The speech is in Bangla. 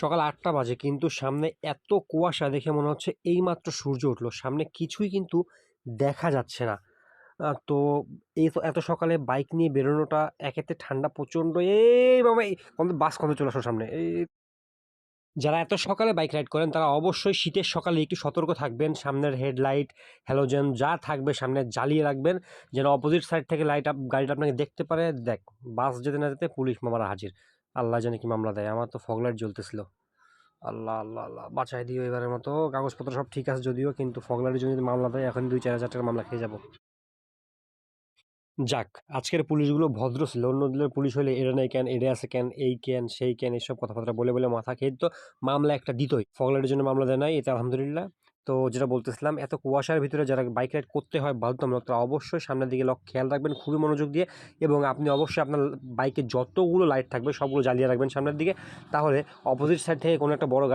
সকাল আটটা বাজে, কিন্তু সামনে এত কুয়াশা দেখে মনে হচ্ছে এইমাত্র সূর্য উঠল। সামনে কিছুই কিন্তু দেখা যাচ্ছে না। তো এই তো এত সকালে বাইক নিয়ে বেরোনোটা একেতে ঠান্ডা প্রচণ্ড। এই বাবা বাস কত চলে আসো সামনে? এই যারা এত সকালে বাইক রাইড করেন, তারা অবশ্যই শীতের সকালে একটু সতর্ক থাকবেন। সামনের হেডলাইট, হ্যালোজেন যা থাকবে সামনে জ্বালিয়ে রাখবেন, যেন অপোজিট সাইড থেকে লাইট আপ, গাড়িটা আপনাকে দেখতে পারে। দেখ, বাস যেতে না যেতে পুলিশ মামারা হাজির। আল্লাহ জানে কি মামলা দেয়। আমার তো ফগ লাইট জ্বলতেছিল। আল্লাহ আল্লাহ আল্লাহ, বাঁচাই দিও এবারের মতো। কাগজপত্র সব ঠিক আছে যদিও, কিন্তু ফগ লাইটের জন্য যদি মামলা দেয়, এখন দুই, চার হাজার মামলা খেয়ে যাব। যাক, আজকের পুলিশগুলো ভদ্র ছিল। অন্য দিনের পুলিশ হলে এরা নেই কেন, এড়ে আছে কেন, এই কেন, সেই কেন এইসব কথাবার্তা বলে বলে মাথা খেয়ে তো মামলা একটা দিতই। ফগলাইটের জন্য মামলা দেয় নাই, এতে আলহামদুলিল্লাহ। তো যেটা বলতেছিলাম, এত কুয়াশার ভিতরে যারা বাইক রাইড করতে হয় বাধ্যতামূলক, তারা অবশ্যই সামনের দিকে লক্ষ্য খেয়াল রাখবেন, খুবই মনোযোগ দিয়ে এবং আপনি অবশ্যই আপনার বাইকে যতগুলো লাইট থাকবে সবগুলো জ্বালিয়ে রাখবেন সামনের দিকে। তাহলে অপোজিট সাইড থেকে কোনো একটা বড় গাড়ি